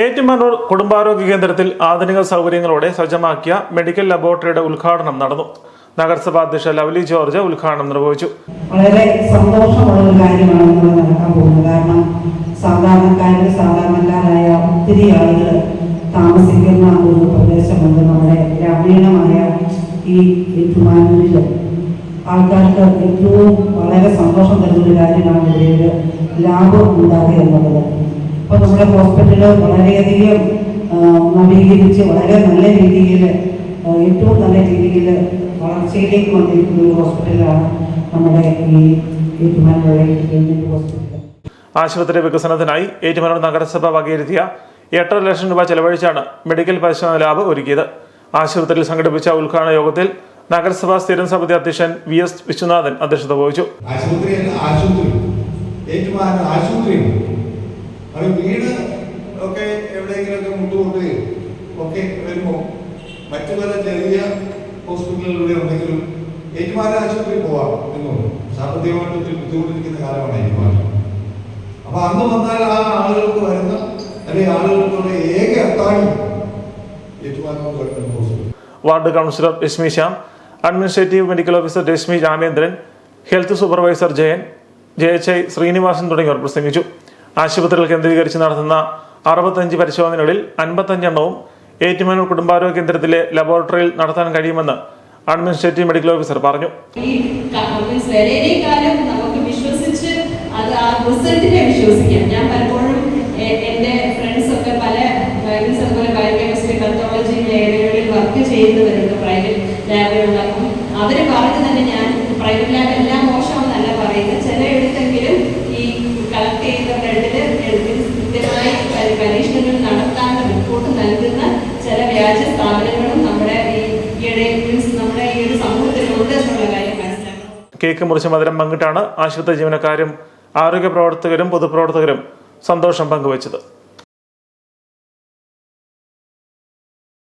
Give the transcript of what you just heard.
ഏറ്റുമാനൂർ കുടുംബാരോഗ്യ കേന്ദ്രത്തിൽ ആധുനിക സൗകര്യങ്ങളോടെ സജ്ജമാക്കിയ മെഡിക്കൽ ലബോറട്ടറിയുടെ ഉദ്ഘാടനം നടന്നു. നഗരസഭാ അധ്യക്ഷ ലവ്ലി ജോർജ് ഉദ്ഘാടനം നിർവഹിച്ചു. വളരെ സന്തോഷമുള്ള ഒരു കാര്യമാണ് നമ്മൾ നടക്കാൻ പോകുന്നത്. കാരണം സാധാരണക്കാരിൽ സാധാരണക്കാരായ ഒത്തിരി ആളുകൾ താമസിക്കുന്ന ഒരു പ്രദേശമുണ്ട്. നമ്മുടെ ഗ്രാമീണമായ ഈ ഏറ്റുമാനൂരിൽ ആൾക്കാർക്ക് ഏറ്റവും വളരെ സന്തോഷം തരുന്ന ഒരു കാര്യമാണ് ഇവിടെ ഒരു ലാഭം ഉണ്ടാകുക എന്നുള്ളത് അപ്പോൾ നമ്മുടെ ഹോസ്പിറ്റൽ വളരെയധികം നവീകരിച്ച് വളരെ നല്ല രീതിയിൽ ഏറ്റവും നല്ല രീതിയിൽ വളർച്ചയിലേക്ക് വന്നിരിക്കുന്ന ഒരു ഹോസ്പിറ്റലാണ് നമ്മുടെ ഈ ഹോസ്പിറ്റൽ ആശുപത്രി വികസനത്തിനായി ഏറ്റുമാനൂർ നഗരസഭ വകയിരുത്തിയ എട്ടര ലക്ഷം രൂപ ചെലവഴിച്ചാണ് മെഡിക്കൽ പരിശോധന ലാബ് ഒരുക്കിയത്. ആശുപത്രിയിൽ സംഘടിപ്പിച്ച ഉദ്ഘാടന യോഗത്തിൽ നഗരസഭാ സ്ഥിരം സമിതി അധ്യക്ഷൻ വി എസ് വിശ്വനാഥൻ അധ്യക്ഷത വഹിച്ചു. ആശുപത്രി ആശുപത്രി ഏറ്റുമാനൂർ അത് വീട് ഒക്കെ എവിടെയെങ്കിലുമൊക്കെ മുട്ടുകൊണ്ടുകയും ഒക്കെ വരുമ്പോൾ മറ്റു പല ചെറിയ ഹോസ്പിറ്റലുകളിലൂടെ ഉണ്ടെങ്കിലും ഏറ്റുമാനൂർ ആശുപത്രി പോവാം എന്നുള്ളൂ. സാമ്പത്തികമായിട്ട് ഒത്തിരി ബുദ്ധിമുട്ടിരിക്കുന്ന കാലമാണ് ഏറ്റുമാനൂർ അപ്പൊ അന്ന് വന്നാൽ ആ ആളുകൾക്ക് വരുന്ന അല്ലെങ്കിൽ ആളുകൾക്കുള്ള ഏക അത്താണി ward councillor Rashmi Shyam administrative medical officer Rashmi Ramendran health supervisor Jayan ജയച്ചൈ Srinivasan തുടങ്ങിയവർ പ്രസംഗിച്ചു. ആശുപത്രികൾ കേന്ദ്രീകരിച്ച് നടത്തുന്ന അറുപത്തഞ്ച് പരിശോധനകളിൽ അൻപത്തഞ്ചെണ്ണവും ഏറ്റുമാനൂർ കുടുംബാരോഗ്യ കേന്ദ്രത്തിലെ ലബോറട്ടറിയിൽ നടത്താൻ കഴിയുമെന്ന് അഡ്മിനിസ്ട്രേറ്റീവ് മെഡിക്കൽ ഓഫീസർ പറഞ്ഞു. നമുക്ക് വിശ്വസിച്ച് ആ റിസൾട്ടിനെ വിശ്വസിക്കാം. ഞാൻ എന്റെ ഫ്രണ്ട്സ് ഒക്കെ പല വർക്ക് പ്രൈവറ്റ് അവർ പറഞ്ഞു തന്നെ ഞാൻ പ്രൈവറ്റ് ലാബ് എല്ലാം ഈ കേക്ക് മുറിച്ച് മധുരം പങ്കിട്ടാണ് ആശുപത്രി ജീവനക്കാരും ആരോഗ്യ പ്രവർത്തകരും പൊതുപ്രവർത്തകരും സന്തോഷം പങ്കുവച്ചത്.